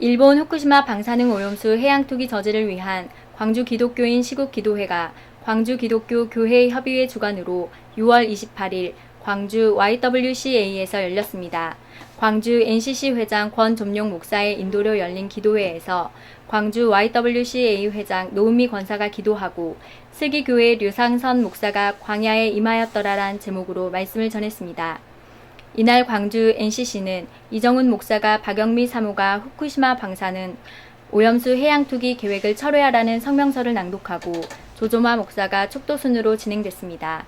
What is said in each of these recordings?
일본 후쿠시마 방사능 오염수 해양 투기 저지를 위한 광주 기독교인 시국 기도회가 광주 기독교 교회 협의회 주관으로 6월 28일 광주 YWCA에서 열렸습니다. 광주 NCC 회장 권좀용 목사의 인도로 열린 기도회에서 광주 YWCA 회장 노은미 권사가 기도하고 슬기교회 류상선 목사가 광야에 임하였더라란 제목으로 말씀을 전했습니다. 이날 광주 NCC는 이정훈 목사가 박영미 사모가 후쿠시마 방사능 오염수 해양 투기 계획을 철회하라는 성명서를 낭독하고 조조마 목사가 촉도순으로 진행됐습니다.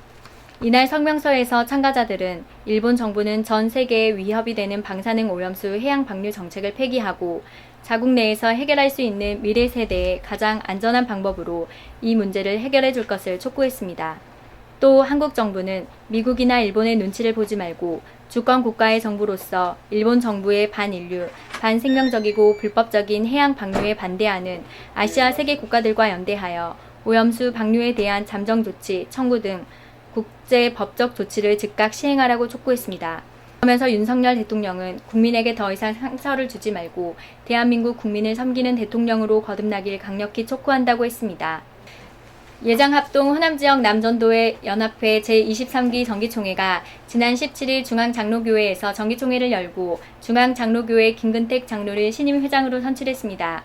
이날 성명서에서 참가자들은 일본 정부는 전 세계에 위협이 되는 방사능 오염수 해양 방류 정책을 폐기하고 자국 내에서 해결할 수 있는 미래 세대의 가장 안전한 방법으로 이 문제를 해결해 줄 것을 촉구했습니다. 또 한국 정부는 미국이나 일본의 눈치를 보지 말고 주권 국가의 정부로서 일본 정부의 반인류, 반생명적이고 불법적인 해양 방류에 반대하는 아시아 세계 국가들과 연대하여 오염수 방류에 대한 잠정 조치, 청구 등 국제 법적 조치를 즉각 시행하라고 촉구했습니다. 그러면서 윤석열 대통령은 국민에게 더 이상 상처를 주지 말고 대한민국 국민을 섬기는 대통령으로 거듭나길 강력히 촉구한다고 했습니다. 예장합동 호남지역 남전도의 연합회 제23기 정기총회가 지난 17일 중앙장로교회에서 정기총회를 열고 중앙장로교회 김근택 장로를 신임 회장으로 선출했습니다.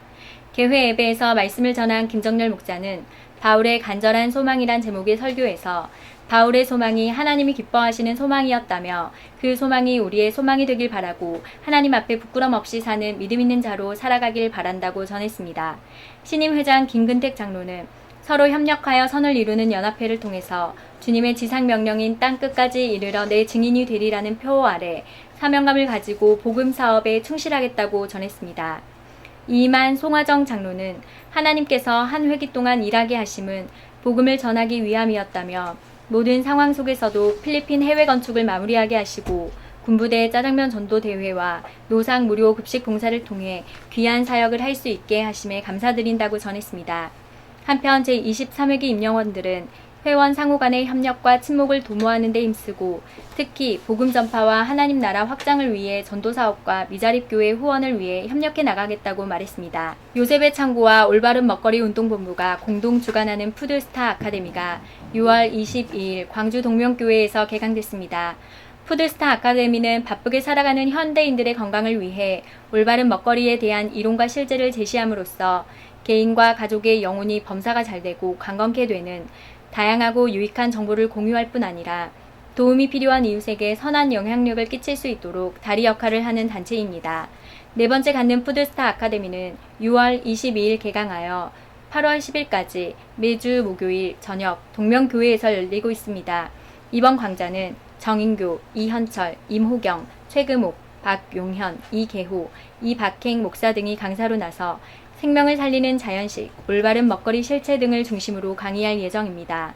개회 예배에서 말씀을 전한 김정렬 목사는 바울의 간절한 소망이란 제목의 설교에서 바울의 소망이 하나님이 기뻐하시는 소망이었다며 그 소망이 우리의 소망이 되길 바라고 하나님 앞에 부끄럼 없이 사는 믿음 있는 자로 살아가길 바란다고 전했습니다. 신임 회장 김근택 장로는 서로 협력하여 선을 이루는 연합회를 통해서 주님의 지상 명령인 땅 끝까지 이르러 내 증인이 되리라는 표어 아래 사명감을 가지고 복음 사업에 충실하겠다고 전했습니다. 이만 송화정 장로는 하나님께서 한 회기 동안 일하게 하심은 복음을 전하기 위함이었다며 모든 상황 속에서도 필리핀 해외 건축을 마무리하게 하시고 군부대 짜장면 전도 대회와 노상 무료 급식 봉사를 통해 귀한 사역을 할 수 있게 하심에 감사드린다고 전했습니다. 한편 제23회기 임명원들은 회원 상호 간의 협력과 친목을 도모하는 데 힘쓰고 특히 복음 전파와 하나님 나라 확장을 위해 전도 사업과 미자립 교회 후원을 위해 협력해 나가겠다고 말했습니다. 요셉의 창고와 올바른 먹거리 운동 본부가 공동 주관하는 푸드스타 아카데미가 6월 22일 광주 동명교회에서 개강됐습니다. 푸드스타 아카데미는 바쁘게 살아가는 현대인들의 건강을 위해 올바른 먹거리에 대한 이론과 실제를 제시함으로써 개인과 가족의 영혼이 범사가 잘 되고 강건케 되는 다양하고 유익한 정보를 공유할 뿐 아니라 도움이 필요한 이웃에게 선한 영향력을 끼칠 수 있도록 다리 역할을 하는 단체입니다. 네 번째 갖는 푸드스타 아카데미는 6월 22일 개강하여 8월 10일까지 매주 목요일 저녁 동명교회에서 열리고 있습니다. 이번 강좌는 정인교, 이현철, 임호경, 최금옥, 박용현, 이계호, 이박행 목사 등이 강사로 나서 생명을 살리는 자연식, 올바른 먹거리 실체 등을 중심으로 강의할 예정입니다.